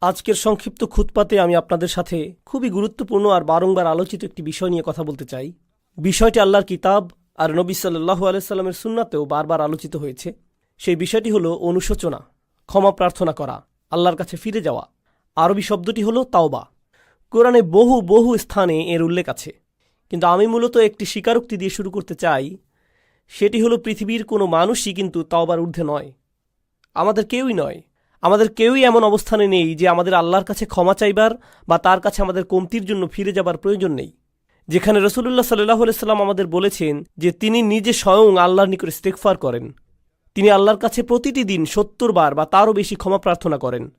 আজকের সংক্ষিপ্ত খুতপাতে আমি আপনাদের সাথে খুবই গুরুত্বপূর্ণ আর বারংবার আলোচিত একটি বিষয় নিয়ে কথা বলতে চাই। বিষয়টি আল্লাহর কিতাব আর নবী সাল্লাহু আলাইস্লামের সুন্নাতেও বারবার আলোচিত হয়েছে। সেই বিষয়টি হলো অনুশোচনা, ক্ষমা প্রার্থনা করা, আল্লাহর কাছে ফিরে যাওয়া। আরবি শব্দটি হলো তাওবা। কোরআনে বহু বহু স্থানে এর উল্লেখ আছে। কিন্তু আমি মূলত একটি স্বীকারোক্তি দিয়ে শুরু করতে চাই, সেটি হলো পৃথিবীর কোনো মানুষই কিন্তু তাওবার ঊর্ধ্বে নয়। আমাদের কেউই নয়। আমাদের কেউই এমন অবস্থানে নেই যে আমাদের আল্লাহর কাছে ক্ষমা চাইবার বা তার কাছে আমাদের কমতির জন্য ফিরে যাবার প্রয়োজন নেই। যেখানে রসুল্লাহ সাল্লাহ সাল্লাম আমাদের বলেছেন যে তিনি নিজে স্বয়ং আল্লাহর নিকট ইস্তেকফার করেন। তিনি আল্লাহর কাছে প্রতিটি দিন সত্তর বার বা তারও বেশি ক্ষমা প্রার্থনা করেন।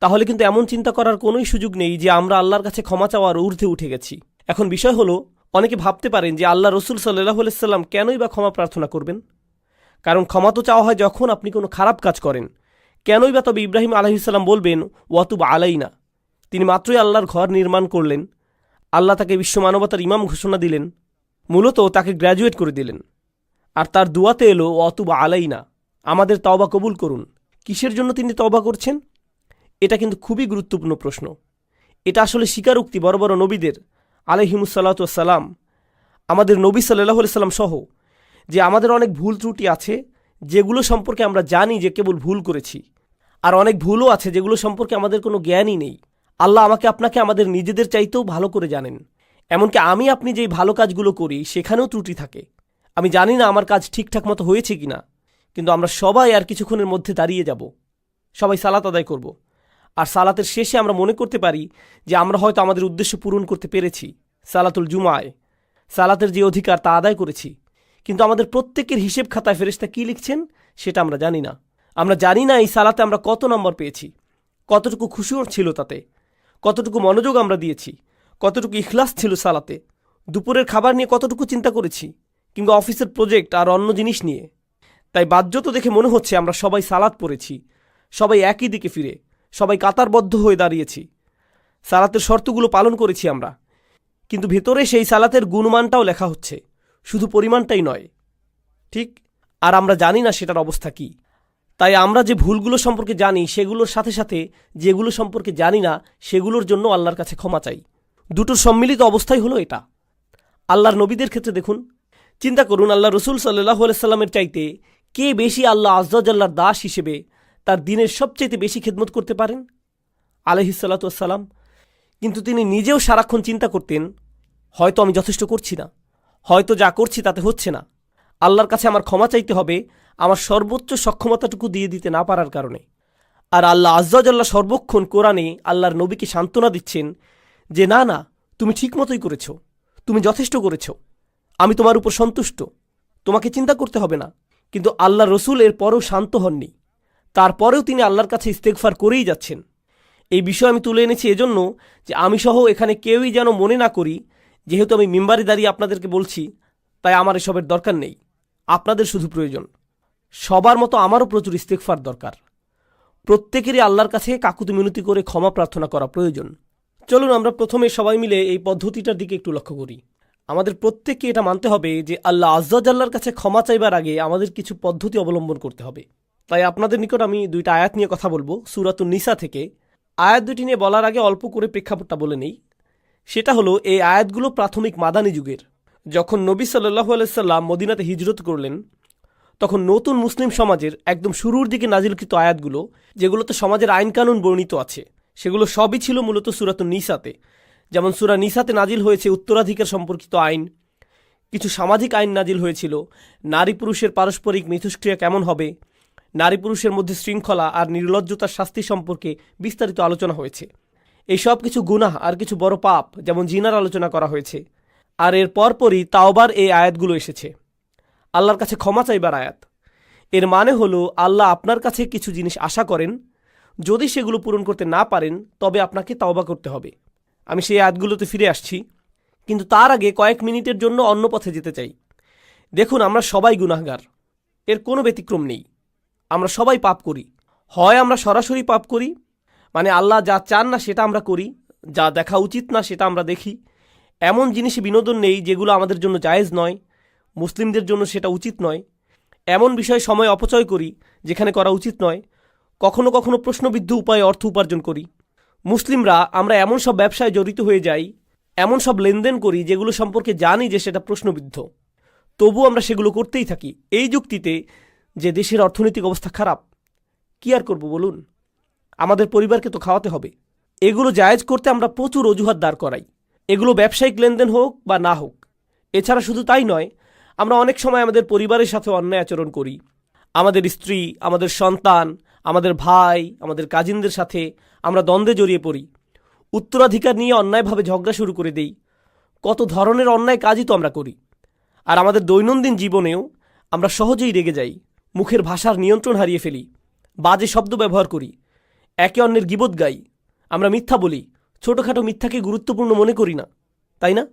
তাহলে কিন্তু এমন চিন্তা করার কোনোই সুযোগ নেই যে আমরা আল্লাহর কাছে ক্ষমা চাওয়ার ঊর্ধ্বে উঠে গেছি। এখন বিষয় হলো, অনেকে ভাবতে পারেন যে আল্লাহ রসুল সাল্লাহ সাল্লাম কেনই বা ক্ষমা প্রার্থনা করবেন? কারণ ক্ষমা তো চাওয়া হয় যখন আপনি কোনো খারাপ কাজ করেন। কেনই বা তবে ইব্রাহিম আলহিসাল্লাম বলবেন, ওয়াতুব আলাই না তিনি মাত্রই আল্লাহর ঘর নির্মাণ করলেন। আল্লাহ তাকে বিশ্ব মানবতার ইমাম ঘোষণা দিলেন। মূলত তাকে গ্র্যাজুয়েট করে দিলেন। আর তার দুয়াতে এলো, ওয়াতুব আলাই না আমাদের তওবা কবুল করুন। কিসের জন্য তিনি তওবা করছেন? এটা কিন্তু খুবই গুরুত্বপূর্ণ প্রশ্ন। এটা আসলে স্বীকারোক্তি বড় বড় নবীদের আলহিমুসাল্লাতাম আমাদের নবী সাল্লাহ সাল্লাম সহ, যে আমাদের অনেক ভুল ত্রুটি আছে, যেগুলো সম্পর্কে আমরা জানি যে কেবল ভুল করেছি। আর অনেক ভুলও আছে যেগুলো সম্পর্কে আমাদের কোনো জ্ঞানই নেই। আল্লাহ আমাকে আপনাকে আমাদের নিজেদের চাইতেও ভালো করে জানেন। এমনকি আমি আপনি যেই ভালো কাজগুলো করি, সেখানেও ত্রুটি থাকে। আমি জানি না আমার কাজ ঠিকঠাক মতো হয়েছে কিনা, কিন্তু আমরা সবাই আর কিছুক্ষণের মধ্যে দাঁড়িয়ে যাব। সবাই সালাত আদায় করব। আর সালাতের শেষে আমরা মনে করতে পারি যে আমরা হয়তো আমাদের উদ্দেশ্য পূরণ করতে পেরেছি, সালাতুল জুমায়। সালাতের যে অধিকার তা আদায় করেছি। কিন্তু আমাদের প্রত্যেকের হিসেব খাতায় ফেরেস্তা কী লিখছেন, সেটা আমরা জানি না। আমরা জানি না এই সালাতে আমরা কত নম্বর পেয়েছি। কতটুকু খুশিও ছিল তাতে। কতটুকু মনোযোগ আমরা দিয়েছি। কতটুকু ইখলাস ছিল সালাতে। দুপুরের খাবার নিয়ে কতটুকু চিন্তা করেছি। কিংবা অফিসের প্রজেক্ট আর অন্য জিনিস নিয়ে। তাই বাহ্যত দেখে মনে হচ্ছে আমরা সবাই সালাত পড়েছি। সবাই একই দিকে ফিরে। সবাই কাতারবদ্ধ হয়ে দাঁড়িয়েছি। সালাতের শর্তগুলো পালন করেছি আমরা। কিন্তু ভেতরে সেই সালাতের গুণমানটাও লেখা হচ্ছে। শুধু পরিমাণটাই নয়। ঠিক? আর আমরা জানি না সেটার অবস্থা কী। তাই আমরা যে ভুলগুলো সম্পর্কে জানি, সেগুলোর সাথে সাথে যেগুলো সম্পর্কে জানি না, সেগুলোর জন্য আল্লাহর কাছে ক্ষমা চাই। দুটোর সম্মিলিত অবস্থাই হলো এটা। আল্লাহর নবীদের ক্ষেত্রে দেখুন, চিন্তা করুন আল্লাহ রসুল সাল্লাহ সাল্লামের চাইতে কে বেশি আল্লাহ আজ্লার দাস হিসেবে তার দিনের সবচাইতে বেশি খেদমত করতে পারেন? আলহিসাল্লাতুয়াসাল্লাম কিন্তু তিনি নিজেও সারাক্ষণ চিন্তা করতেন, হয়তো আমি যথেষ্ট করছি না। হয়তো যা করছি তাতে হচ্ছে না। আল্লাহর কাছে আমার ক্ষমা চাইতে হবে আমার সর্বোচ্চ সক্ষমতাটুকু দিয়ে দিতে না পারার কারণে। আর আল্লাহ আজ্লাহ সর্বক্ষণ কোরআনে আল্লাহর নবীকে সান্ত্বনা দিচ্ছেন যে, না না, তুমি ঠিক মতোই করেছ, তুমি যথেষ্ট করেছ, আমি তোমার উপর সন্তুষ্ট, তোমাকে চিন্তা করতে হবে না। কিন্তু আল্লাহ রসুল এর পরেও শান্ত হননি। তারপরেও তিনি আল্লাহর কাছে ইস্তেকফার করেই যাচ্ছেন। এই বিষয় আমি তুলে এনেছি এজন্য যে, আমি সহ এখানে কেউই যেন মনে না করি, যেহেতু আমি মিম্বারে দাঁড়িয়ে আপনাদেরকে বলছি, তাই আমার এসবের দরকার নেই। আপনাদের শুধু প্রয়োজন। সবার মতো আমারও প্রচুর ইস্তেকফার দরকার। প্রত্যেকেরই আল্লাহর কাছে কাকুতি মিনতি করে ক্ষমা প্রার্থনা করা প্রয়োজন। চলুন আমরা প্রথমে সবাই মিলে এই পদ্ধতিটার দিকে একটু লক্ষ্য করি। আমাদের প্রত্যেককে এটা মানতে হবে যে আল্লাহ আজ্লার কাছে ক্ষমা চাইবার আগে আমাদের কিছু পদ্ধতি অবলম্বন করতে হবে। তাই আপনাদের নিকট আমি দুইটা আয়াত নিয়ে কথা বলব সুরাতুল নিসা থেকে। আয়াত দুটি নিয়ে বলার আগে অল্প করে প্রেক্ষাপটটা বলে নেই। সেটা হলো, এই আয়াতগুলো প্রাথমিক মাদানী যুগের। যখন নবী সাল্লাহ আলাইসাল্লাম মদিনাতে হিজরত করলেন তখন নতুন মুসলিম সমাজের একদম শুরুর দিকে নাজিলকৃত আয়াতগুলো, যেগুলোতে সমাজের আইনকানুন বর্ণিত আছে, সেগুলো সবই ছিল মূলত সুরাত নিসাতে। যেমন সুরা নিসাতে নাজিল হয়েছে উত্তরাধিকার সম্পর্কিত আইন, কিছু সামাজিক আইন নাজিল হয়েছিল, নারী পুরুষের পারস্পরিক মিথস্ক্রিয়া কেমন হবে, নারী পুরুষের মধ্যে শৃঙ্খলা আর নির্লজ্জতার শাস্তি সম্পর্কে বিস্তারিত আলোচনা হয়েছে। এই সব কিছু গুনাহ আর কিছু বড় পাপ, যেমন জিনার আলোচনা করা হয়েছে। আর এর পরপরই তাওবার এই আয়াতগুলো এসেছে। আল্লাহর কাছে ক্ষমা চাইবার আয়াত। এর মানে হলো, আল্লাহ আপনার কাছে কিছু জিনিস আশা করেন। যদি সেগুলো পূরণ করতে না পারেন, তবে আপনাকে তাওবা করতে হবে। আমি সেই আয়াতগুলোতে ফিরে আসছি। কিন্তু তার আগে কয়েক মিনিটের জন্য অন্য পথে যেতে চাই। দেখুন, আমরা সবাই গুনাহগার। এর কোনো ব্যতিক্রম নেই। আমরা সবাই পাপ করি। হয় আমরা সরাসরি পাপ করি মানে আল্লাহ যা চান না সেটা আমরা করি, যা দেখা উচিত না সেটা আমরা দেখি। এমন জিনিসে বিনোদন নেই যেগুলো আমাদের জন্য জায়েজ নয়। মুসলিমদের জন্য সেটা উচিত নয়। এমন বিষয়ে সময় অপচয় করি, যেখানে করা উচিত নয়। কখনো কখনো প্রশ্নবিদ্ধ উপায়ে অর্থ উপার্জন করি। মুসলিমরা, আমরা এমন সব ব্যবসায় জড়িত হয়ে যাই, এমন সব লেনদেন করি, যেগুলো সম্পর্কে জানি যে সেটা প্রশ্নবিদ্ধ। তবু আমরা সেগুলো করতেই থাকি। এই যুক্তিতে যে দেশের অর্থনৈতিক অবস্থা খারাপ, কি আর করব বলুন? আমাদের পরিবারকে তো খাওয়াতে হবে। এগুলো জায়েজ করতে আমরা প্রচুর অজুহাত দাঁড় করাই। এগুলো ব্যবসায়িক লেনদেন হোক বা না হোক, এছাড়া শুধু তাই নয় আমরা অনেক সময় আমাদের পরিবারের সাথে অন্যায় আচরণ করি। আমাদের স্ত্রী, আমাদের সন্তান, আমাদের ভাই, আমাদের কাজিনদের সাথে আমরা দ্বন্দ্বে জড়িয়ে পড়ি। উত্তরাধিকার নিয়ে অন্যায়ভাবে ঝগড়া শুরু করে দেই। কত ধরনের অন্যায় কাজই তো আমরা করি। আর আমাদের দৈনন্দিন জীবনেও আমরা সহজেই রেগে যাই, মুখের ভাষার নিয়ন্ত্রণ হারিয়ে ফেলি, বাজে শব্দ ব্যবহার করি, একে অন্যের গিবত গাই। আমরা মিথ্যা বলি, ছোটোখাটো মিথ্যাকে গুরুত্বপূর্ণ মনে করি না, তাই না?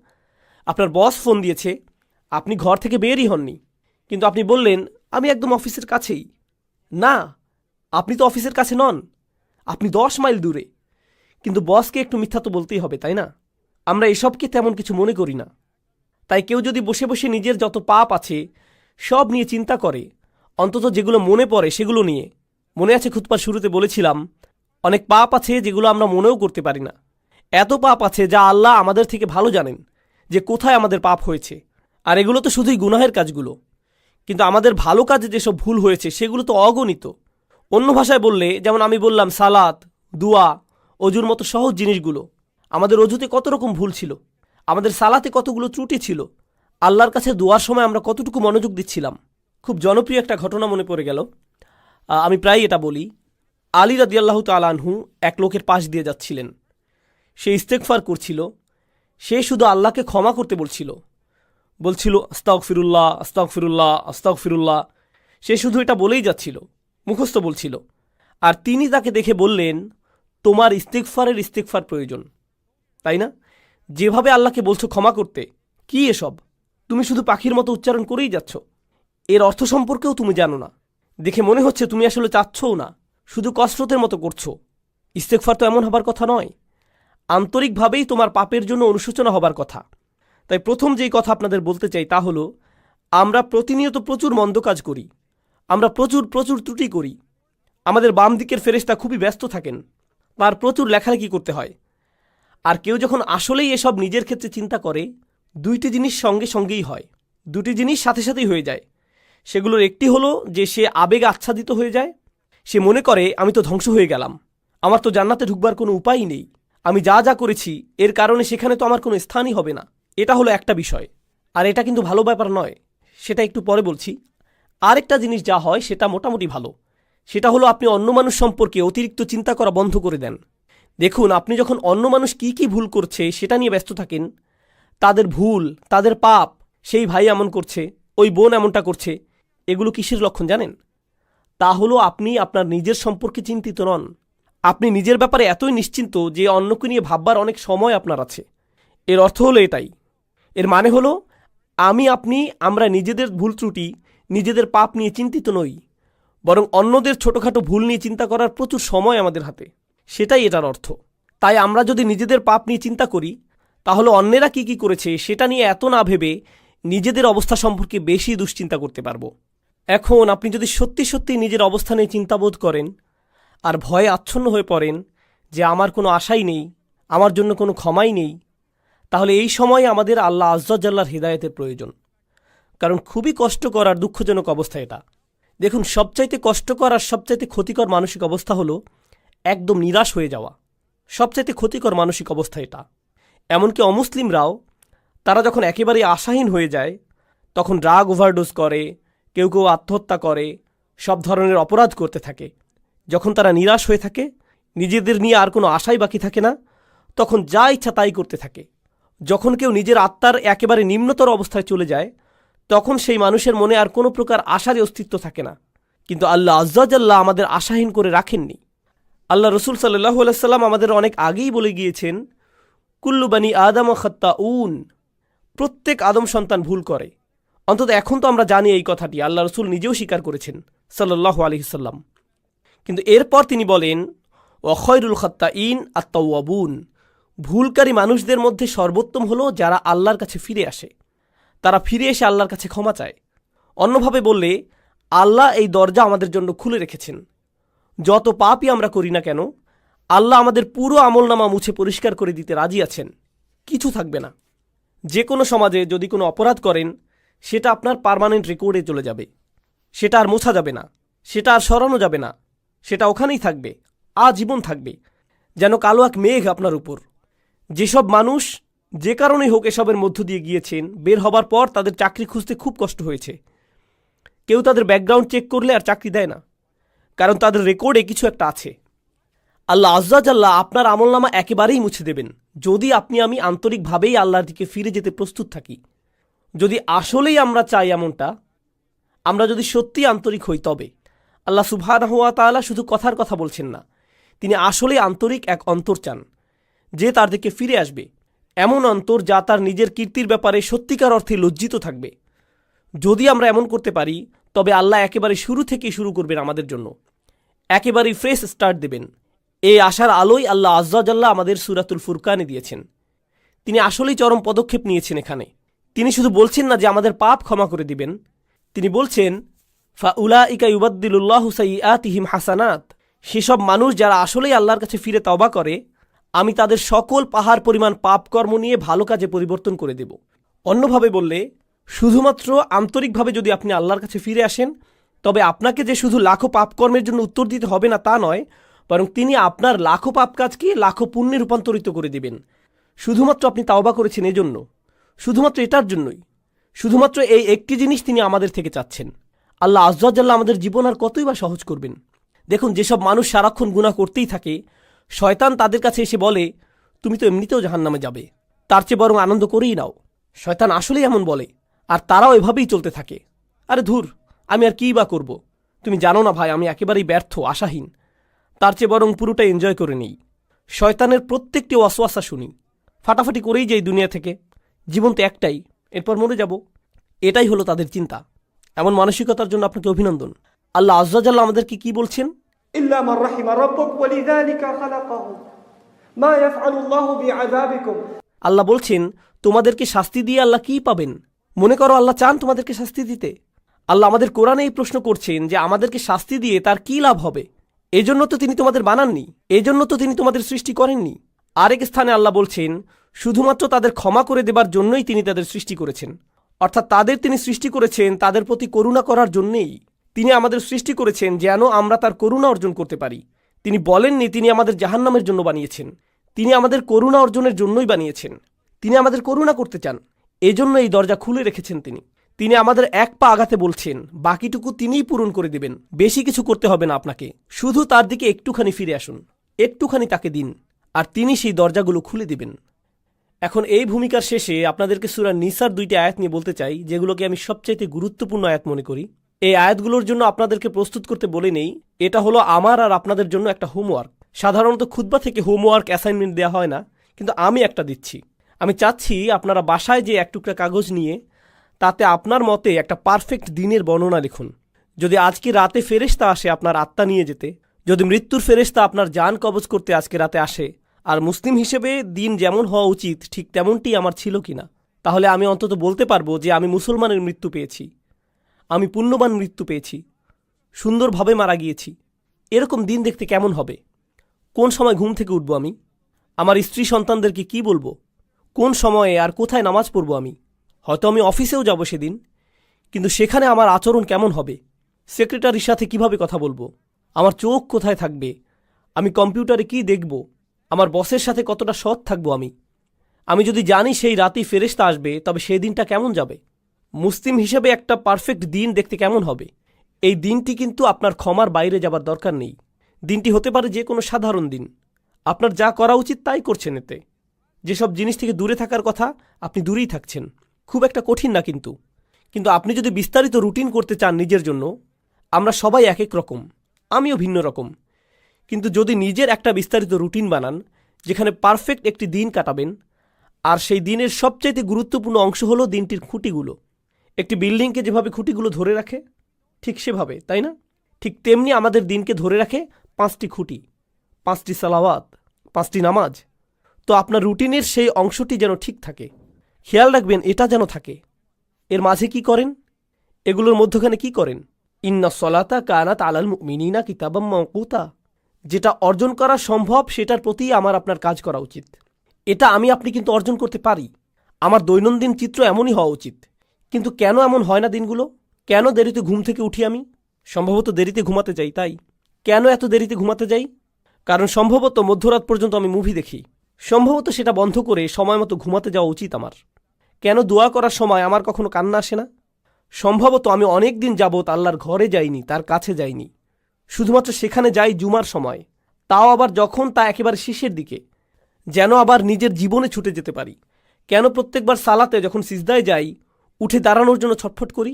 আপনার বস ফোন দিয়েছে আপনি ঘর থেকে বেরই হননি। কিন্তু আপনি বললেন, আমি একদম অফিসের কাছেই। না, আপনি তো অফিসের কাছে নন। আপনি দশ মাইল দূরে। কিন্তু বসকে একটু মিথ্যা তো বলতেই হবে, তাই না? আমরা এসবকে তেমন কিছু মনে করি না। তাই কেউ যদি বসে বসে নিজের যত পাপ আছে, সব নিয়ে চিন্তা করে, অন্তত যেগুলো মনে পড়ে সেগুলো নিয়ে। মনে আছে খুতপার শুরুতে বলেছিলাম, অনেক পাপ আছে যেগুলো আমরা মনেও করতে পারি না। এত পাপ আছে যা আল্লাহ আমাদের থেকে ভালো জানেন, যে কোথায় আমাদের পাপ হয়েছে। আর এগুলো তো শুধুই গুনাহের কাজগুলো। কিন্তু আমাদের ভালো কাজে যেসব ভুল হয়েছে, সেগুলো তো অগণিত। অন্য ভাষায় বললে, যেমন আমি বললাম, সালাত, দুয়া, অজুর মতো সহজ জিনিসগুলো। আমাদের অজুতে কত রকম ভুল ছিল। আমাদের সালাতে কতগুলো ত্রুটি ছিল। আল্লাহর কাছে দোয়ার সময় আমরা কতটুকু মনোযোগ দিচ্ছিলাম। খুব জনপ্রিয় একটা ঘটনা মনে পড়ে গেল। আমি প্রায় এটা বলি। আলী রাদিয়াল্লাহ তালানহু এক লোকের পাশ দিয়ে যাচ্ছিলেন। সে ইস্তেকফার করছিল। সে শুধু আল্লাহকে ক্ষমা করতে বলছিল। বলছিল আস্তাক ফিরুল্লাহ আস্তাক ফিরুল্লাহ আস্তাক ফিরুল্লাহ সে শুধু এটা বলেই যাচ্ছিল, মুখস্থ বলছিল। আর তিনি তাকে দেখে বললেন, তোমার ইস্তেকফারের ইস্তেকফার প্রয়োজন। তাই না? যেভাবে আল্লাহকে বলছো ক্ষমা করতে, কি এসব? তুমি শুধু পাখির মতো উচ্চারণ করেই যাচ্ছ। এর অর্থ সম্পর্কেও তুমি জানো না। দেখে মনে হচ্ছে তুমি আসলে চাচ্ছও না, শুধু কসরতের মতো করছ। ইস্তেকফার তো এমন হবার কথা নয়। আন্তরিকভাবেই তোমার পাপের জন্য অনুশোচনা হবার কথা। তাই প্রথম যেই কথা আপনাদের বলতে চাই তা হলো, আমরা প্রতিনিয়ত প্রচুর মন্দ কাজ করি, আমরা প্রচুর প্রচুর ত্রুটি করি, আমাদের বাম দিকের ফেরেশতা খুবই ব্যস্ত থাকেন, তার প্রচুর লেখালেখি করতে হয়। আর কেউ যখন আসলেই এসব নিজের ক্ষেত্রে চিন্তা করে, দুইটি জিনিস সঙ্গে সঙ্গেই হয়, দুটি জিনিস সাথে সাথেই হয়ে যায়। সেগুলোর একটি হলো যে সে আবেগ আচ্ছাদিত হয়ে যায়, সে মনে করে, আমি তো ধ্বংস হয়ে গেলাম, আমার তো জান্নাতে ঢুকবার কোনো উপায়ই নেই, আমি যা যা করেছি, এর কারণে সেখানে তো আমার কোনো স্থানই হবে না। এটা হলো একটা বিষয়। আর এটা কিন্তু ভালো ব্যাপার নয়, সেটা একটু পরে বলছি। আরেকটা জিনিস যা হয়, সেটা মোটামুটি ভালো। সেটা হলো আপনি অন্য মানুষ সম্পর্কে অতিরিক্ত চিন্তা করা বন্ধ করে দেন। দেখুন, আপনি যখন অন্য মানুষ কি কি ভুল করছে, সেটা নিয়ে ব্যস্ত থাকেন, তাদের ভুল, তাদের পাপ, সেই ভাই এমন করছে, ওই বোন এমনটা করছে, এগুলো কিসের লক্ষণ জানেন? তা হলো আপনি আপনার নিজের সম্পর্কে চিন্তিত নন। আপনি নিজের ব্যাপারে এতই নিশ্চিন্ত যে অন্যকে নিয়ে ভাববার অনেক সময় আপনার আছে। এর অর্থ হলো এটাই। এর মানে হলো, আমি, আপনি, আমরা নিজেদের ভুল ত্রুটি, নিজেদের পাপ নিয়ে চিন্তিত নই, বরং অন্যদের ছোটোখাটো ভুল নিয়ে চিন্তা করার প্রচুর সময় আমাদের হাতে। সেটাই এটার অর্থ। তাই আমরা যদি নিজেদের পাপ নিয়ে চিন্তা করি, তাহলে অন্যেরা কি কি করেছে সেটা নিয়ে এত না ভেবে নিজেদের অবস্থা সম্পর্কে বেশি দুশ্চিন্তা করতে পারব। এখন আপনি যদি সত্যি সত্যি নিজের অবস্থানে চিন্তাবোধ করেন, আর ভয়ে আচ্ছন্ন হয়ে পড়েন যে আমার কোনো আশাই নেই, আমার জন্য কোনো ক্ষমাই নেই তাহলে এই সময় আমাদের আল্লাহ আজ্জাল্লাহর হৃদায়তের প্রয়োজন। কারণ খুবই কষ্টকর আর দুঃখজনক অবস্থা এটা। দেখুন, সবচাইতে কষ্টকর আর সবচাইতে ক্ষতিকর মানসিক অবস্থা হলো একদম নিরাশ হয়ে যাওয়া। সবচাইতে ক্ষতিকর মানসিক অবস্থা এটা। এমনকি অমুসলিমরাও, তারা যখন একেবারে আশাহীন হয়ে যায়, তখন ড্রাগ ওভারডোজ করে, কেউ কেউ আত্মহত্যা করে, সব ধরনের অপরাধ করতে থাকে। যখন তারা নিরাশ হয়ে থাকে, নিজেদের নিয়ে আর কোনো আশাই বাকি থাকে না, তখন যা ইচ্ছা তাই করতে থাকে। যখন কেউ নিজের আত্মার একেবারে নিম্নতর অবস্থায় চলে যায়, তখন সেই মানুষের মনে আর কোনো প্রকার আশারই অস্তিত্ব থাকে না। কিন্তু আল্লাহ আজ্জাজাল্লাহ আমাদের আশাহীন করে রাখেননি। আল্লাহ রসুল সাল্লাহ সাল্লাম আমাদের অনেক আগেই বলে গিয়েছেন, কুল্লু বানি আদম খত্তা উন প্রত্যেক আদম সন্তান ভুল করে। অন্তত এখন তো আমরা জানি এই কথাটি, আল্লাহ রসুল নিজেও স্বীকার করেছেন সাল্লাহ আলহিসাল্লাম কিন্তু এরপর তিনি বলেন অখয়রুল খত্তা ইন আত্মাউয়াবুন ভুলকারী মানুষদের মধ্যে সর্বোত্তম হলো যারা আল্লাহর কাছে ফিরে আসে। তারা ফিরে এসে আল্লাহর কাছে ক্ষমা চায়। অন্যভাবে বললে, আল্লাহ এই দরজা আমাদের জন্য খুলে রেখেছেন। যত পাপই আমরা করি না কেন, আল্লাহ আমাদের পুরো আমলনামা মুছে পরিষ্কার করে দিতে রাজি আছেন। কিছু থাকবে না। যে কোনো সমাজে যদি কোনো অপরাধ করেন, সেটা আপনার পার্মানেন্ট রেকর্ডে চলে যাবে। সেটা আর মোছা যাবে না। সেটা আর সরানো যাবে না। সেটা ওখানেই থাকবে। আজীবন থাকবে। যেন কালো এক মেঘ আপনার উপর। যেসব মানুষ যে কারণেই হোক এসবের মধ্য দিয়ে গিয়েছেন, বের হবার পর তাদের চাকরি খুঁজতে খুব কষ্ট হয়েছে। কেউ তাদের ব্যাকগ্রাউন্ড চেক করলে আর চাকরি দেয় না, কারণ তাদের রেকর্ডে কিছু একটা আছে। আল্লাহ আজ্লাহ আপনার আমলনামা একেবারেই মুছে দেবেন। যদি আপনি আমি আন্তরিকভাবেই আল্লাহর দিকে ফিরে যেতে প্রস্তুত থাকি, যদি আসলেই আমরা চাই এমনটা, আমরা যদি সত্যি আন্তরিক হই তবে। আল্লাহ সুবহান হুয়া শুধু কথার কথা বলছেন না, তিনি আসলেই আন্তরিক এক অন্তর চান যে তার দিকে ফিরে আসবে। এমন অন্তর যা তার নিজের কীর্তির ব্যাপারে সত্যিকার অর্থে লজ্জিত থাকবে। যদি আমরা এমন করতে পারি, তবে আল্লাহ একেবারে শুরু থেকে শুরু করবেন আমাদের জন্য। একেবারেই ফ্রেশ স্টার্ট দেবেন। এই আশার আলোই আল্লাহ আজ্জাজাল্লাহ আমাদের সুরাতুল ফুরকানে দিয়েছেন। তিনি আসলেই চরম পদক্ষেপ নিয়েছেন এখানে। তিনি শুধু বলছেন না যে আমাদের পাপ ক্ষমা করে দিবেন। তিনি বলছেন ফা উলা ইকা ইউবাদ্দিল্লাহ সাইয়াতিহিম হাসানাত। সেসব মানুষ যারা আসলেই আল্লাহর কাছে ফিরে তবা করে আমি তাদের সকল পাহাড় পরিমাণ পাপকর্ম নিয়ে ভালো কাজে পরিবর্তন করে দেব। অন্যভাবে বললে, শুধুমাত্র আন্তরিকভাবে যদি আপনি আল্লাহর কাছে ফিরে আসেন, তবে আপনাকে যে শুধু লাখো পাপকর্মের জন্য উত্তর দিতে হবে না তা নয়, বরং তিনি আপনার লাখো পাপ কাজকে লাখো পুণ্যে রূপান্তরিত করে দেবেন। শুধুমাত্র আপনি তাওবা করেছেন এজন্য। শুধুমাত্র এটার জন্যই। শুধুমাত্র এই একটি জিনিস তিনি আমাদের থেকে চাচ্ছেন। আল্লাহ আজ্লাহ আমাদের জীবন আর কতই বা সহজ করবেন। দেখুন, যেসব মানুষ সারাক্ষণ গুণা করতেই থাকে শয়তান তাদের কাছে এসে বলে, তুমি তো এমনিতেও জাহান নামে যাবে। তার চেয়ে বরং আনন্দ করেই নাও। শয়তান আসলেই এমন বলে, আর তারাও এভাবেই চলতে থাকে। আরে ধুর, আমি আর কী বা করব? তুমি জানো না ভাই, আমি একেবারেই ব্যর্থ, আশাহীন। তার চেয়ে বরং পুরোটা এনজয় করে নেই। শয়তানের প্রত্যেকটি অসোয়াশা শুনি। ফাটাফাটি করেই যাই দুনিয়া থেকে। জীবন তো একটাই, এরপর মরে যাব। এটাই হলো তাদের চিন্তা। এমন মানসিকতার জন্য আপনাকে অভিনন্দন। আল্লাহ আজ্জাজাল্লাহ আমাদেরকে কি বলছেন? إلا من رحم ربك ولذلك خلقه ما يفعل الله بعذابكم আল্লাহ বলছেন তোমাদেরকে শাস্তি দিয়ে আল্লাহ কি পাবেন মনে করো আল্লাহ চান তোমাদেরকে শাস্তি দিতে আল্লাহ আমাদের কোরআনে এই প্রশ্ন করছেন যে আমাদেরকে শাস্তি দিয়ে তার কি লাভ হবে এজন্য তো তিনি তোমাদের বানাননি এজন্য তো তিনি তোমাদের সৃষ্টি করেননি আরেক স্থানে আল্লাহ বলছেন শুধুমাত্র তাদের ক্ষমা করে দেবার জন্যই তিনি তাদের সৃষ্টি করেছেন অর্থাৎ তাদের তিনি সৃষ্টি করেছেন তাদের প্রতি করুণা করার জন্যেই তিনি আমাদের সৃষ্টি করেছেন যেন আমরা তার করুণা অর্জন করতে পারি। তিনি বলেননি, তিনি আমাদের জাহান্নামের জন্য বানিয়েছেন। তিনি আমাদের করুণা অর্জনের জন্যই বানিয়েছেন। তিনি আমাদের করুণা করতে চান। এজন্য এই দরজা খুলে রেখেছেন তিনি। তিনি আমাদের এক পা আগাতে বলছেন, বাকিটুকু তিনিই পূরণ করে দিবেন। বেশি কিছু করতে হবে না আপনাকে। শুধু তার দিকে একটুখানি ফিরে আসুন। একটুখানি তাকে দিন, আর তিনি সেই দরজাগুলো খুলে দিবেন। এখন এই ভূমিকার শেষে আপনাদেরকে সুরা নিসার দুইটি আয়াত নিয়ে বলতে চাই, যেগুলোকে আমি সবচাইতে গুরুত্বপূর্ণ আয়াত মনে করি। এই আয়াতগুলোর জন্য আপনাদেরকে প্রস্তুত করতে বলে নেই। এটা হলো আমার আর আপনাদের জন্য একটা হোমওয়ার্ক সাধারণত খুদ্া থেকে হোমওয়ার্ক অ্যাসাইনমেন্ট দেওয়া হয় না, কিন্তু আমি একটা দিচ্ছি। আমি চাচ্ছি আপনারা বাসায় যে এক টুকরা কাগজ নিয়ে, তাতে আপনার মতে একটা পারফেক্ট দিনের বর্ণনা লিখুন। যদি আজকে রাতে ফেরেশতা আসে আপনার আত্মা নিয়ে যেতে, যদি মৃত্যুর ফেরেশতা আপনার যান কবজ করতে আজকে রাতে আসে, আর মুসলিম হিসেবে দিন যেমন হওয়া উচিত, ঠিক তেমনটি আমার ছিল কিনা, তাহলে আমি অন্তত বলতে পারব যে আমি মুসলমানের মৃত্যু পেয়েছি। আমি পুণ্যবান মৃত্যু পেয়েছি। সুন্দরভাবে মারা গিয়েছি। এরকম দিন দেখতে কেমন হবে? কোন সময় ঘুম থেকে উঠব আমি? আমার স্ত্রী সন্তানদেরকে কি বলব? কোন সময়ে আর কোথায় নামাজ পড়ব আমি? হয়তো আমি অফিসেও যাব সেদিন। কিন্তু সেখানে আমার আচরণ কেমন হবে? সেক্রেটারির সাথে কীভাবে কথা বলব? আমার চোখ কোথায় থাকবে? আমি কম্পিউটারে কি দেখব? আমার বসের সাথে কতটা সৎ থাকব আমি? আমি যদি জানি সেই রাতেই ফেরেশতা আসবে, তবে সেই দিনটা কেমন যাবে? মুসলিম হিসেবে একটা পারফেক্ট দিন দেখতে কেমন হবে? এই দিনটি কিন্তু আপনার ক্ষমার বাইরে যাবার দরকার নেই। দিনটি হতে পারে যে কোনো সাধারণ দিন। আপনার যা করা উচিত তাই করছেন এতে। যেসব জিনিস থেকে দূরে থাকার কথা, আপনি দূরেই থাকছেন। খুব একটা কঠিন না কিন্তু। কিন্তু আপনি যদি বিস্তারিত রুটিন করতে চান নিজের জন্য, আমরা সবাই এক এক রকম। আমিও ভিন্ন রকম। কিন্তু যদি নিজের একটা বিস্তারিত রুটিন বানান, যেখানে পারফেক্ট একটি দিন কাটাবেন, আর সেই দিনের সবচাইতে গুরুত্বপূর্ণ অংশ হলো দিনটির খুঁটিগুলো। একটি বিল্ডিংকে যেভাবে খুঁটিগুলো ধরে রাখে, ঠিক সেভাবে, তাই না? ঠিক তেমনি আমাদের দিনকে ধরে রাখে পাঁচটি খুঁটি, পাঁচটি সালাওয়াত, পাঁচটি নামাজ। তো আপনার রুটিনের সেই অংশটি যেন ঠিক থাকে। খেয়াল রাখবেন, এটা যেন থাকে। এর মাঝে কি করেন? এগুলোর মধ্যখানে কি করেন? ইন্না সলাতা কানাত আলাল মিনিনা কিতাবাম মকুতা যেটা অর্জন করা সম্ভব, সেটার প্রতি আমার আপনার কাজ করা উচিত। এটা আমি, আপনি কিন্তু অর্জন করতে পারি। আমার দৈনন্দিন চিত্র এমনই হওয়া উচিত। কিন্তু কেন এমন হয় না দিনগুলো? কেন দেরিতে ঘুম থেকে উঠি আমি? সম্ভবত দেরিতে ঘুমাতে যাই, তাই। কেন এত দেরিতে ঘুমাতে যাই? কারণ সম্ভবত মধ্যরাত পর্যন্ত আমি মুভি দেখি। সম্ভবত সেটা বন্ধ করে সময় মতো ঘুমাতে যাওয়া উচিত আমার। কেন দোয়া করার সময় আমার কখনো কান্না আসে না? সম্ভবত আমি অনেক দিন যাবৎ আল্লাহর ঘরে যাইনি, তার কাছে যাইনি। শুধুমাত্র সেখানে যাই জুমার সময়। তাও আবার যখন তা একেবারে শেষের দিকে। যেন আবার নিজের জীবনে ছুটে যেতে পারি। কেন প্রত্যেকবার সালাতে যখন সিজদায় যাই উঠে দাঁড়ানোর জন্য ছটফট করি।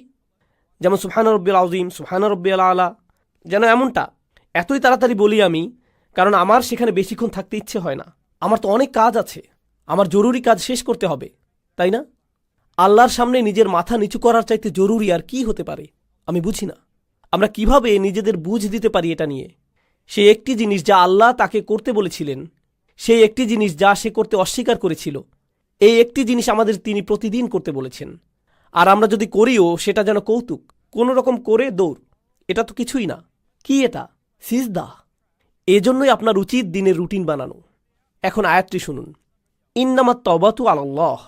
যেমন সুফহানা রব্বিল আজিম সুফহানা রব্বিল আলা, যেন এমনটা। এতই তাড়াতাড়ি বলি আমি, কারণ আমার সেখানে বেশিক্ষণ থাকতে ইচ্ছে হয় না। আমার তো অনেক কাজ আছে, আমার জরুরি কাজ শেষ করতে হবে, তাই না? আল্লাহর সামনে নিজের মাথা নিচু করার চাইতে জরুরি আর কি হতে পারে, আমি বুঝি না। আমরা কীভাবে নিজেদের বুঝ দিতে পারি এটা নিয়ে? সেই একটি জিনিস যা আল্লাহ তাকে করতে বলেছিলেন, সেই একটি জিনিস যা সে করতে অস্বীকার করেছিল, এই একটি জিনিস আমাদের তিনি প্রতিদিন করতে বলেছেন। আর আমরা যদি করিও, সেটা যেন কৌতুক। কোনো রকম করে দৌড়। এটা তো কিছুই না। কি এটা? সিজদা। এজন্যই আপনার উচিত দিনের রুটিন বানানো। এখন আয়াতটি শুনুন। ইন্নামা তবাতু আল্লাহ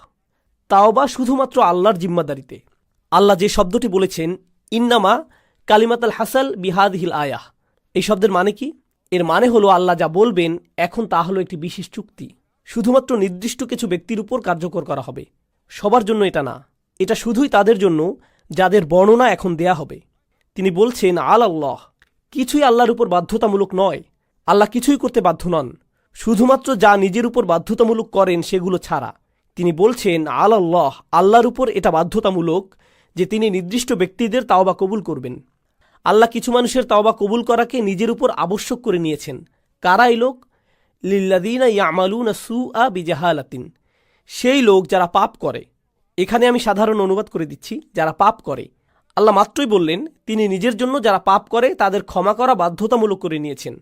তাওবা শুধুমাত্র আল্লাহর জিম্মাদারিতে। আল্লাহ যে শব্দটি বলেছেন, ইন্নামা কালিমাত আল হাসাল বিহাদ হিল আয়াহ। এই শব্দের মানে কি? এর মানে হলো আল্লাহ যা বলবেন, এখন তা হলো একটি বিশেষ চুক্তি। শুধুমাত্র নির্দিষ্ট কিছু ব্যক্তির উপর কার্যকর করা হবে। সবার জন্য এটা না। এটা শুধুই তাদের জন্য যাদের বর্ণনা এখন দেয়া হবে। তিনি বলছেন, আল আল্লাহ, কিছুই আল্লাহর উপর বাধ্যতামূলক নয়। আল্লাহ কিছুই করতে বাধ্য নন। শুধুমাত্র যা নিজের উপর বাধ্যতামূলক করেন সেগুলো ছাড়া। তিনি বলছেন, আল আল্লাহ, আল্লাহর উপর এটা বাধ্যতামূলক যে তিনি নির্দিষ্ট ব্যক্তিদের তাওবা কবুল করবেন। আল্লাহ কিছু মানুষের তাওবা কবুল করাকে নিজের উপর আবশ্যক করে নিয়েছেন। কারা এই লোক? লিল্লাদিনা ইয়ামালুনা সু আ বিজাহালাতিন। সেই লোক যারা পাপ করে। এখানে আমি সাধারণ অনুবাদ করে দিচ্ছি, যারা পাপ করে। আল্লাহ মাত্রই বললেন, তিনি নিজের জন্য যারা পাপ করে, তাদের ক্ষমা করা বাধ্যতামূলক করে নিয়েছেন।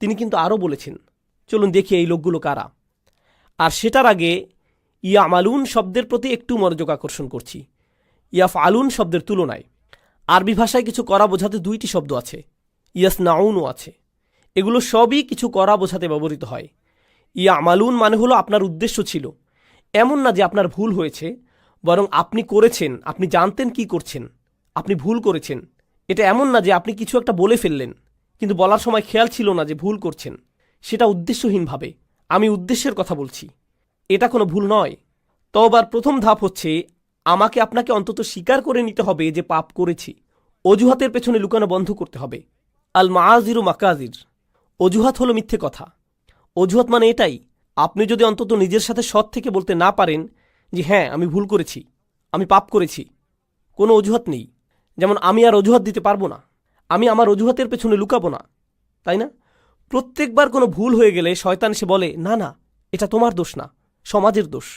তিনি কিন্তু আরও বলেছেন, চলুন দেখি এই লোকগুলো কারা। আর সেটার আগে, ইয়ামালুন শব্দের প্রতি একটু মনোযোগ আকর্ষণ করছি। ইয়াফ আলুন শব্দের তুলনায়। আরবি ভাষায় কিছু করা বোঝাতে দুইটি শব্দ আছে ইয়াস নাউনও আছে। এগুলো সবই কিছু করা বোঝাতে ব্যবহৃত হয়। ইয়া আমালুন মানে হলো আপনার উদ্দেশ্য ছিল। এমন না যে আপনার ভুল হয়েছে বরং আপনি করেছেন, আপনি জানতেন কি করছেন, আপনি ভুল করেছেন। এটা এমন না যে আপনি কিছু একটা বলে ফেললেন, কিন্তু বলার সময় খেয়াল ছিল না যে ভুল করছেন। সেটা উদ্দেশ্যহীনভাবে, আমি উদ্দেশ্যের কথা বলছি। এটা কোনো ভুল নয়। তবার প্রথম ধাপ হচ্ছে, আমাকে আপনাকে অন্তত স্বীকার করে নিতে হবে যে পাপ করেছি। অজুহাতের পেছনে লুকানো বন্ধ করতে হবে। আল মাআজিরু মাকাজির। অজুহাত হলো মিথ্যে কথা। অজুহাত মানে এটাই, আপনি যদি অন্তত নিজের সাথে সৎ থেকে বলতে না পারেন যে হ্যাঁ আমি ভুল করেছি, আমি পাপ করেছি, কোনো অজুহাত নেই। যেমন আমি আর অজুহাত দিতে পারব না, আমি আমার অজুহাতের পেছনে লুকাবো না, তাই না? প্রত্যেকবার কোনো ভুল হয়ে গেলে শয়তান সে বলে, না না, এটা তোমার দোষ না, সমাজের দোষ।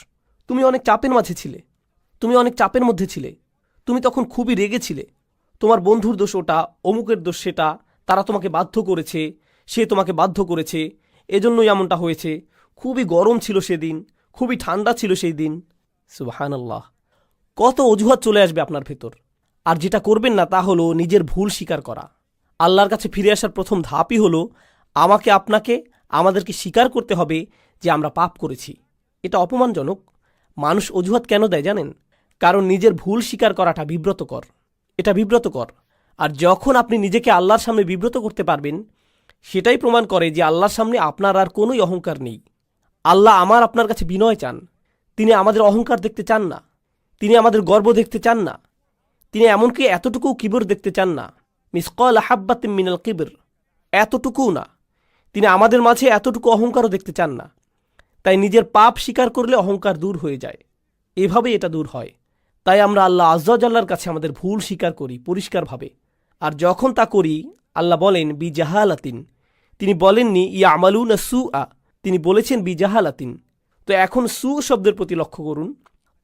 তুমি অনেক চাপের মাঝে ছিলে, তুমি অনেক চাপের মধ্যে ছিলে, তুমি তখন খুবই রেগেছিলে তোমার বন্ধুর দোষ ওটা, অমুকের দোষ সেটা, তারা তোমাকে বাধ্য করেছে, সে তোমাকে বাধ্য করেছে, এজন্যই এমনটা হয়েছে। খুবই গরম ছিল সেদিন, খুবই ঠান্ডা ছিল সেই দিন সুবাহান আল্লাহ কত অজুহাত চলে আসবে আপনার ভেতর। আর যেটা করবেন না তা হলো নিজের ভুল স্বীকার করা। আল্লাহর কাছে ফিরে আসার প্রথম ধাপই হলো, আমাকে আপনাকে, আমাদেরকে স্বীকার করতে হবে যে আমরা পাপ করেছি। এটা অপমানজনক। মানুষ অজুহাত কেন দেয় জানেন? কারণ নিজের ভুল স্বীকার করাটা বিব্রতকর। এটা বিব্রতকর। আর যখন আপনি নিজেকে আল্লাহর সামনে বিব্রত করতে পারবেন, সেটাই প্রমাণ করে যে আল্লাহর সামনে আপনার আর কোনোই অহংকার নেই। আল্লাহ আমার আপনার কাছে বিনয় চান। তিনি আমাদের অহংকার দেখতে চান না। তিনি আমাদের গর্ব দেখতে চান না। তিনি এমনকি এতটুকু কিবর দেখতে চান না। মিসকল হাব্বাতিম মিনাল কিবর। এতটুকুও না। তিনি আমাদের মাঝে এতটুকু অহংকারও দেখতে চান না। তাই নিজের পাপ স্বীকার করলে অহংকার দূর হয়ে যায়। এভাবেই এটা দূর হয়। তাই আমরা আল্লাহ আজ্লার কাছে আমাদের ভুল স্বীকার করি পরিষ্কারভাবে। আর যখন তা করি, আল্লাহ বলেন, বি জাহালাতিন। তিনি বলেননি ইয়া আমালুন সু আ তিনি বলেছেন, বি জাহালাতিন। তো এখন সু শব্দের প্রতি লক্ষ্য করুন।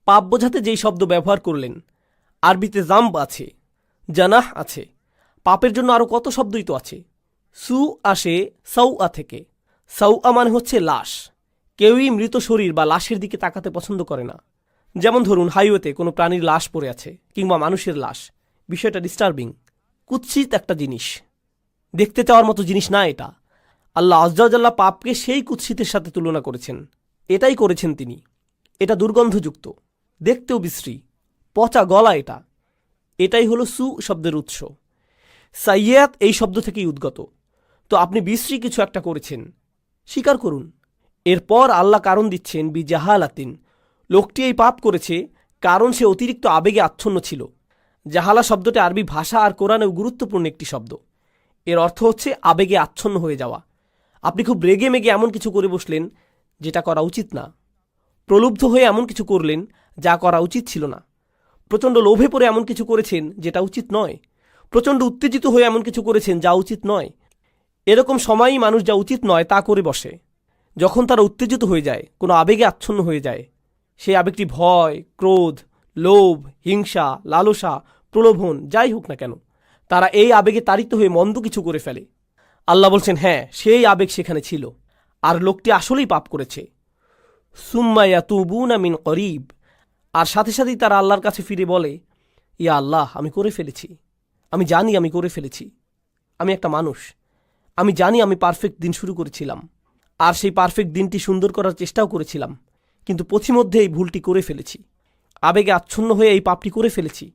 পাপ বোঝাতে যেই শব্দ ব্যবহার করলেন, আরবিতে জাম্প আছে, জানাহ আছে। পাপের জন্য আরও কত শব্দই তো আছে। সু আসে সাউ আ থেকে। সাউ আ মানে হচ্ছে লাশ। কেউই মৃত শরীর বা লাশের দিকে তাকাতে পছন্দ করে না। যেমন ধরুন, হাইওয়েতে কোনো প্রাণীর লাশ পড়ে আছে কিংবা মানুষের লাশ। বিষয়টা ডিস্টার্বিং কুৎসিত একটা জিনিস। দেখতে চাওয়ার মতো জিনিস না এটা। আল্লাহ আজ্জাল্লাহ পাপকে সেই কুৎসিতের সাথে তুলনা করেছেন। এটাই করেছেন তিনি। এটা দুর্গন্ধযুক্ত, দেখতেও বিশ্রী, পচা গলা এটা। এটাই হলো সু শব্দের উৎস। সাইয়াত এই শব্দ থেকেই উদ্গত। তো আপনি বিশ্রী কিছু একটা করেছেন, স্বীকার করুন। এরপর আল্লাহ কারণ দিচ্ছেন, বি জাহালাতিন। লোকটি এই পাপ করেছে, কারণ সে অতিরিক্ত আবেগে আচ্ছন্ন ছিল। জাহালা শব্দটি আরবি ভাষা আর কোরআনেও গুরুত্বপূর্ণ একটি শব্দ। এর অর্থ হচ্ছে আবেগে আচ্ছন্ন হয়ে যাওয়া। আপনি খুব রেগে মেগে এমন কিছু করে বসলেন যেটা করা উচিত না। প্রলুব্ধ হয়ে এমন কিছু করলেন যা করা উচিত ছিল না। প্রচণ্ড লোভে পড়ে এমন কিছু করেছেন যেটা উচিত নয়। প্রচণ্ড উত্তেজিত হয়ে এমন কিছু করেছেন যা উচিত নয়। এরকম সময়ই মানুষ যা উচিত নয় তা করে বসে। যখন তারা উত্তেজিত হয়ে যায়, কোনো আবেগে আচ্ছন্ন হয়ে যায়, সেই আবেগটি ভয়, ক্রোধ, লোভ, হিংসা, লালসা, প্রলোভন, যাই হোক না কেন, তারা এই আবেগে তাড়িত হয়ে মন্দ কিছু করে ফেলে। আল্লাহ বলছেন হ্যাঁ সেই আবেগ সেখানে ছিল। আর লোকটি আসলেই পাপ করেছে। সুম্মাইয়া তুবুনা মিন করিব। আর সাথে সাথেই তারা আল্লাহর কাছে ফিরে বলে, ইয়া আল্লাহ, আমি করে ফেলেছি। আমি জানি আমি করে ফেলেছি। আমি একটা মানুষ। আমি জানি আমি পারফেক্ট দিন শুরু করেছিলাম। আর সেই পারফেক্ট দিনটি সুন্দর করার চেষ্টাও করেছিলাম। কিন্তু পথিমধ্যে এই ভুলটি করে ফেলেছি। আবেগে আচ্ছন্ন হয়ে এই পাপটি করে ফেলেছি।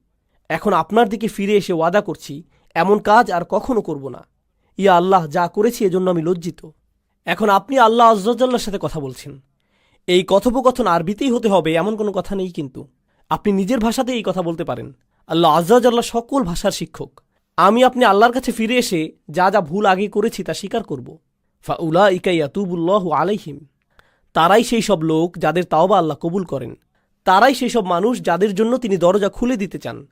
এখন আপনার দিকে ফিরে এসে ওয়াদা করছি, এমন কাজ আর কখনো করব না। ইয়া আল্লাহ, যা করেছি এজন্য আমি লজ্জিত। এখন আপনি আল্লাহ আজ্লার সাথে কথা বলছেন। এই কথোপকথন আরবিতেই হতে হবে, এমন কোনো কথা নেই কিন্তু। আপনি নিজের ভাষাতে এই কথা বলতে পারেন। আল্লাহ আজ্লাহ সকল ভাষার শিক্ষক। আমি আপনি আল্লাহর কাছে ফিরে এসে যা যা ভুল আগে করেছি তা স্বীকার করব। ফা উলা ইকাইয়াতুবুল্লাহ আলাইহিম। তারাই সেই সব লোক যাদের তাওবা আল্লাহ কবুল করেন। তারাই সেই সব মানুষ যাদের জন্য তিনি দরজা খুলে দিতে চান।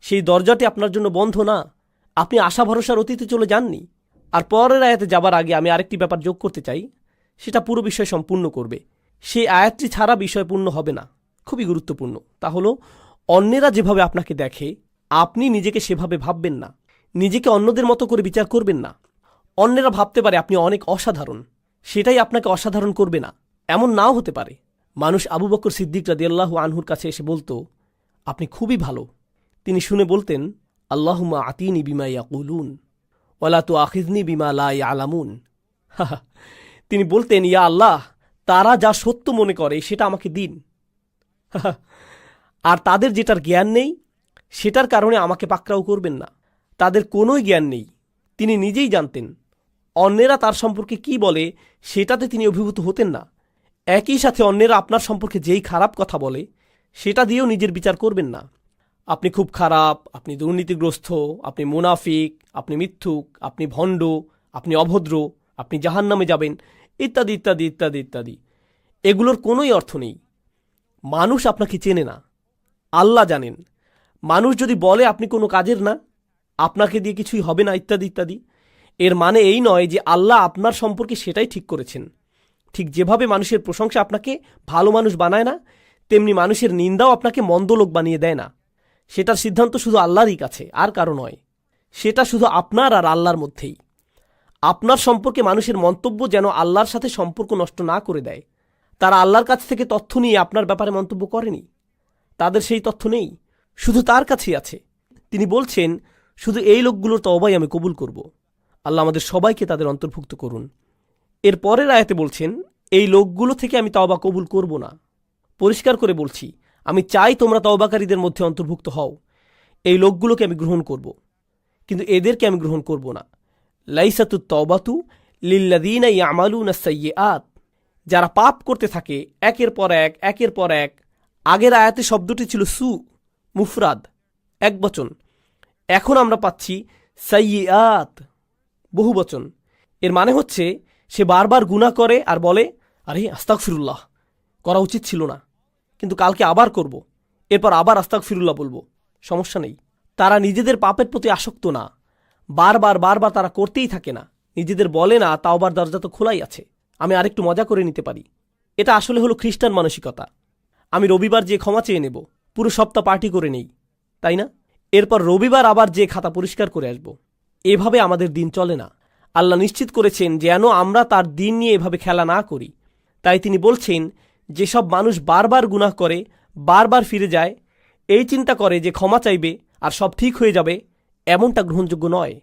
সেই দরজাটি আপনার জন্য বন্ধ না। আপনি আশা ভরসার অতীতে চলে যাননি। আর পরের আয়াতে যাবার আগে আমি আরেকটি ব্যাপার যোগ করতে চাই, সেটা পুরো বিষয় সম্পূর্ণ করবে। সেই আয়াতটি ছাড়া বিষয় পূর্ণ হবে না। খুবই গুরুত্বপূর্ণ। তা হলো, অন্যেরা যেভাবে আপনাকে দেখে, আপনি নিজেকে সেভাবে ভাববেন না। নিজেকে অন্যদের মতো করে বিচার করবেন না। অন্যেরা ভাবতে পারে আপনি অনেক অসাধারণ। সেটাই আপনাকে অসাধারণ করবে না। এমন নাও হতে পারে। মানুষ আবু বকর সিদ্দিক রাদিয়াল্লাহু আনহুর কাছে এসে বলতো, আপনি খুবই ভালো। তিনি শুনে বলতেন আল্লাহুমা আতিনি বিমা ইয়াকুলুন। ওলা তো আখিজনি বিমা লা আলামুন তিনি বলতেন, ইয়া আল্লাহ, তারা যা সত্য মনে করে, সেটা আমাকে দিন। আর তাদের যেটার জ্ঞান নেই, সেটার কারণে আমাকে পাকড়াও করবেন না। তাদের কোনোই জ্ঞান নেই। তিনি নিজেই জানতেন, অন্যেরা তার সম্পর্কে কি বলে, সেটাতে তিনি অভিভূত হতেন না। একই সাথে অন্যেরা আপনার সম্পর্কে যেই খারাপ কথা বলে, সেটা দিয়েও নিজের বিচার করবেন না। আপনি খুব খারাপ, আপনি দুর্নীতিগ্রস্ত, আপনি মুনাফিক, আপনি মিথ্যুক, আপনি ভণ্ড, আপনি অভদ্র, আপনি জাহান নামে যাবেন, ইত্যাদি ইত্যাদি ইত্যাদি ইত্যাদি। এগুলোর কোনোই অর্থ নেই। মানুষ আপনাকে চেনে না। আল্লাহ জানেন। মানুষ যদি বলে আপনি কোনো কাজের না, আপনাকে দিয়ে কিছুই হবে না, ইত্যাদি ইত্যাদি। এর মানে এই নয় যে আল্লাহ আপনার সম্পর্কে সেটাই ঠিক করেছেন। ঠিক যেভাবে মানুষের প্রশংসা আপনাকে ভালো মানুষ বানায় না, তেমনি মানুষের নিন্দাও আপনাকে মন্দ লোক বানিয়ে দেয় না। সেটার সিদ্ধান্ত শুধু আল্লাহরই কাছে, আর কারও নয়। সেটা শুধু আপনার আর আল্লাহর মধ্যেই। আপনার সম্পর্কে মানুষের মন্তব্য যেন আল্লাহর সাথে সম্পর্ক নষ্ট না করে দেয়। তারা আল্লাহর কাছ থেকে তথ্য নিয়ে আপনার ব্যাপারে মন্তব্য করেনি। তাদের সেই তথ্য নেই। শুধু তার কাছেই আছে। তিনি বলছেন, শুধু এই লোকগুলোর তবাই আমি কবুল করব। আল্লাহ আমাদের সবাইকে তাদের অন্তর্ভুক্ত করুন। এর পরের আয়াতে বলছেন, এই লোকগুলো থেকে আমি তওবা কবুল করব না। পরিষ্কার করে বলছি আমি চাই তোমরা তওবাকারীদের মধ্যে অন্তর্ভুক্ত হও। এই লোকগুলোকে আমি গ্রহণ করব, কিন্তু এদেরকে আমি গ্রহণ করব না। লাইসাতু তওবাতু লিল্লাদিনা ইয়ামালুনা আত যারা পাপ করতে থাকে, একের পর এক, একের পর এক। আগের আয়াতে শব্দটি ছিল সু, মুফরাদ, এক বচন। এখন আমরা পাচ্ছি সাইয়াত বহু বচন। এর মানে হচ্ছে, সে বারবার গুণা করে আর বলে, আরে আস্তাক ফিরুল্লাহ করা উচিত ছিল না। কিন্তু কালকে আবার করব। এরপর আবার আস্তাক ফিরুল্লাহ বলব। সমস্যা নেই। তারা নিজেদের পাপের প্রতি আসক্ত না। বারবার বারবার তারা করতেই থাকে না। নিজেদের বলে না, তাওবার দরজা তো খোলাই আছে। আমি আরেকটু মজা করে নিতে পারি। এটা আসলে হলো খ্রিস্টান মানসিকতা। আমি রবিবার যে ক্ষমা চেয়ে নেব, পুরো সপ্তাহ পার্টি করে নেই। তাই না? এরপর রবিবার আবার যে খাতা পরিষ্কার করে আসব। এভাবে আমাদের দিন চলে না। আল্লাহ নিশ্চিত করেছেন যেন আমরা তার দিন নিয়ে এভাবে খেলা না করি। তাই তিনি বলছেন যেসব মানুষ বারবার গুনাহ করে, বারবার ফিরে যায়, এই চিন্তা করে যে ক্ষমা চাইবে আর সব ঠিক হয়ে যাবে, এমনটা গ্রহণযোগ্য নয়।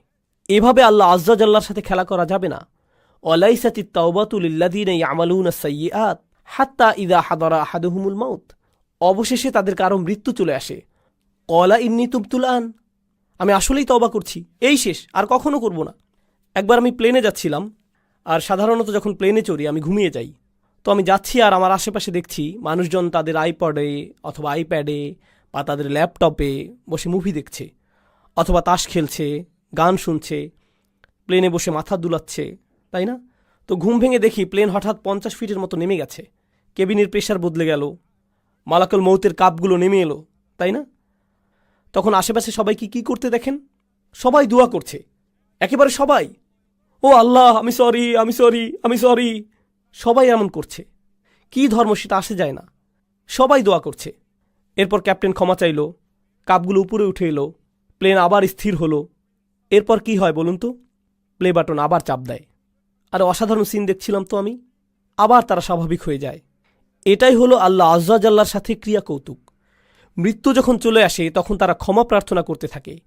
এভাবে আল্লাহ আজ্জাজাল্লার সাথে খেলা করা যাবে না। অলাইসাতি তাওবাতুলিল্লাদিন ইয়ামালুন সৈয়াত হাত্তা ইদা হাদরা আহাদুহুমুল মাউত। অবশেষে তাদের কারও মৃত্যু চলে আসে। কলা ইন্নি তুবতুল আন। আমি আসলেই তওবা করছি। এই শেষ, আর কখনো করব না। একবার আমি প্লেনে যাচ্ছিলাম, আর সাধারণত যখন প্লেনে চড়ি, আমি ঘুমিয়ে যাই। তো আমি যাচ্ছি আর আমার আশেপাশে দেখছি মানুষজন তাদের আইপডে অথবা আইপ্যাডে বা তাদের ল্যাপটপে বসে মুভি দেখছে অথবা তাস খেলছে, গান শুনছে প্লেনে বসে মাথা দুলাচ্ছে, তাই না? তো ঘুম ভেঙে দেখি প্লেন হঠাৎ পঞ্চাশ ফিটের মতো নেমে গেছে। কেবিনের প্রেশার বদলে গেল। মালাকল মৌতের কাপগুলো নেমে এলো, তাই না? তখন আশেপাশে সবাই কি, কী করতে দেখেন? সবাই দোয়া করছে। একেবারে সবাই। ও আল্লাহ, আমি সরি আমি সরি আমি সরি সবাই এমন করছে। কি ধর্ম সেটা আসে যায় না। সবাই দোয়া করছে। এরপর ক্যাপ্টেন ক্ষমা চাইল, কাপগুলো উপরে উঠে এলো, প্লেন আবার স্থির হলো। এরপর কি হয় বলুন তো? প্লে বাটন আবার চাপ দেয়। আর অসাধারণ সিন দেখছিলাম তো আমি। আবার তারা স্বাভাবিক হয়ে যায়। এটাই হলো আল্লাহ আজ্লার সাথে ক্রিয়া কৌতুক। মৃত্যু যখন চলে আসে, তখন তারা ক্ষমা প্রার্থনা করতে থাকে।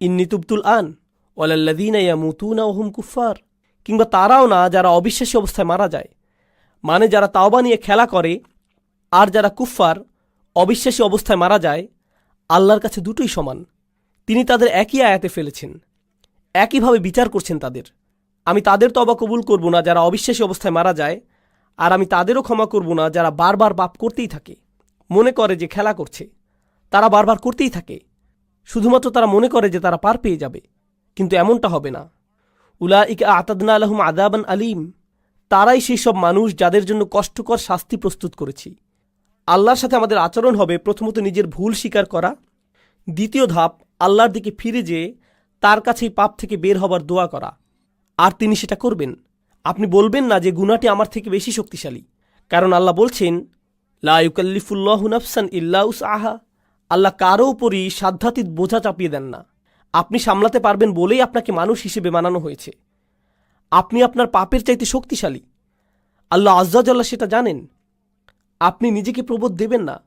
ইন্নি তুবতুল আন ওয়ালাল্লাদিনা ইয়ামুতুনা ওহুম কুফার কিংবা তারাও না, যারা অবিশ্বাসী অবস্থায় মারা যায়। মানে যারা তাওবা নিয়ে খেলা করে আর যারা কুফফার, অবিশ্বাসী অবস্থায় মারা যায়, আল্লাহর কাছে দুটোই সমান। তিনি তাদের একই আয়াতে ফেলেছেন। একইভাবে বিচার করছেন তাদের। আমি তাদের তবা কবুল করব না যারা অবিশ্বাসী অবস্থায় মারা যায়, আর আমি তাদেরও ক্ষমা করব না যারা বারবার পাপ করতেই থাকে। মনে করে যে খেলা করছে। তারা বারবার করতেই থাকে। শুধুমাত্র তারা মনে করে যে তারা পার পেয়ে যাবে। কিন্তু এমনটা হবে না। উলা ইকা আতাদনা আলহম আদাবান আলিম। তারাই সেই সব মানুষ যাদের জন্য কষ্টকর শাস্তি প্রস্তুত করেছি। আল্লাহর সাথে আমাদের আচরণ হবে প্রথমত নিজের ভুল স্বীকার করা। দ্বিতীয় ধাপ, আল্লাহর দিকে ফিরে যেয়ে তার কাছেই পাপ থেকে বের হবার দোয়া করা। আর তিনি সেটা করবেন। আপনি বলবেন না যে গুনাটি আমার থেকে বেশি শক্তিশালী। কারণ আল্লাহ বলছেন লাউকাল্লিফুল্লাহ নাফসান ইল্লাউস আহা আল্লাহ কারও উপরই সাধ্যাতীত বোঝা চাপিয়ে দেন না। আপনি সামলাতে পারবেন বলেই আপনাকে মানুষ হিসেবে বানানো হয়েছে। আপনি আপনার পাপের চাইতে শক্তিশালী। আল্লাহ আজ্জাজাল্লাহ সেটা জানেন। আপনি নিজেকে প্রবোধ দেবেন না।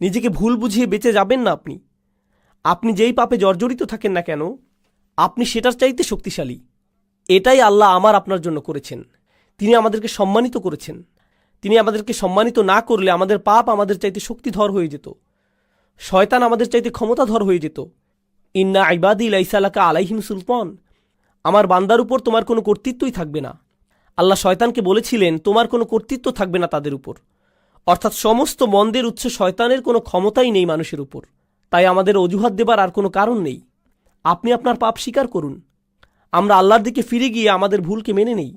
নিজেকে ভুল বুঝিয়ে বেঁচে যাবেন না আপনি। আপনি যেই পাপে জর্জরিত থাকেন না কেন, আপনি সেটার চাইতে শক্তিশালী। এটাই আল্লাহ আমার আপনার জন্য করেছেন। তিনি আমাদেরকে সম্মানিত করেছেন। তিনি আমাদেরকে সম্মানিত না করলে আমাদের পাপ আমাদের চাইতে শক্তিধর হয়ে যেত। শয়তান আমাদের চাইতে ক্ষমতাধর হয়ে যেত। ইন্না আইবাদি লাইসালাকা আলাইহিম সুলতান। আমার বান্দার উপর তোমার কোনো কর্তৃত্বই থাকবে না। আল্লাহ শয়তানকে বলেছিলেন, তোমার কোনো কর্তৃত্ব থাকবে না তাদের উপর। অর্থাৎ সমস্ত মন্দের উৎস শয়তানের কোনো ক্ষমতাই নেই মানুষের উপর। তাই আমাদের অজুহাত দেবার আর কোনো কারণ নেই। আপনি আপনার পাপ স্বীকার করুন। আমরা আল্লাহর দিকে ফিরে গিয়ে আমাদের ভুলকে মেনে নেই।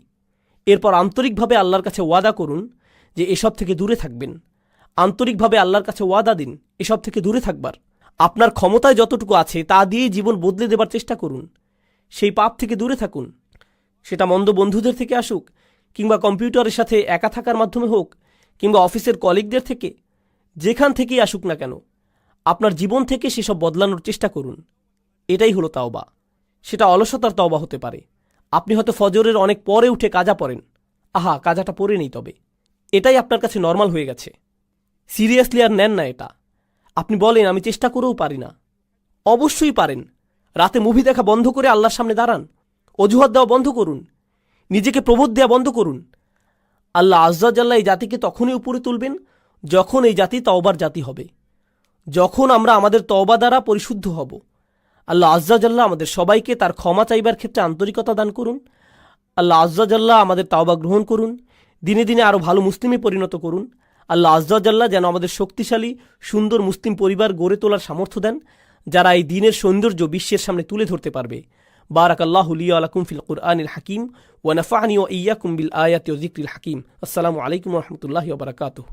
এরপর আন্তরিকভাবে আল্লাহর কাছে ওয়াদা করুন যে এসব থেকে দূরে থাকবেন। আন্তরিকভাবে আল্লাহর কাছে ওয়াদা দিন, এসব থেকে দূরে থাকবার। আপনার ক্ষমতায় যতটুকু আছে তা দিয়েই জীবন বদলে দেবার চেষ্টা করুন। সেই পাপ থেকে দূরে থাকুন। সেটা মন্দ বন্ধুদের থেকে আসুক, কিংবা কম্পিউটারের সাথে একা থাকার মাধ্যমে হোক, কিংবা অফিসের কলিগদের থেকে, যেখান থেকেই আসুক না কেন, আপনার জীবন থেকে সেসব বদলানোর চেষ্টা করুন। এটাই হলো তাওবা। সেটা অলসতার তওবা হতে পারে। আপনি হয়তো ফজরের অনেক পরে উঠে কাজা পড়েন। আহা, কাজাটা পরে নেই তবে। এটাই আপনার কাছে নর্মাল হয়ে গেছে। সিরিয়াসলি আর নেন না এটা। আপনি বলেন, আমি চেষ্টা করেও পারি না। অবশ্যই পারেন। রাতে মুভি দেখা বন্ধ করে আল্লাহর সামনে দাঁড়ান। অজুহাত দেওয়া বন্ধ করুন। নিজেকে প্রবোধ দেওয়া বন্ধ করুন। আল্লাহ আজ্জাল্লাহ এই জাতিকে তখনই উপরে তুলবেন যখন এই জাতি তওবার জাতি হবে। যখন আমরা আমাদের তওবা দ্বারা পরিশুদ্ধ হব। আল্লাহ আজ্জাজাল্লাহ আমাদের সবাইকে তার ক্ষমা চাইবার ক্ষেত্রে আন্তরিকতা দান করুন। আল্লাহ আজ্জাজাল্লাহ আমাদের তাওবা গ্রহণ করুন। দিনে দিনে আরও ভালো মুসলিমে পরিণত করুন। আল্লাহ আজ্জাজাল্লাহ যেন আমাদের শক্তিশালী, সুন্দর মুসলিম পরিবার গড়ে তোলার সামর্থ্য দেন। যারা এই দিনের সৌন্দর্য বিশ্বের সামনে তুলে ধরতে পারবে। বারাক আল্লাহ আলাকুম ফিল কুরআনিল হাকিম ওয়ানাফানি ও ইয়াকুম বিল আয়াত হাকিম। আসসালামু আলাইকুম রহমতুল্লাহ বারাকাতুহ।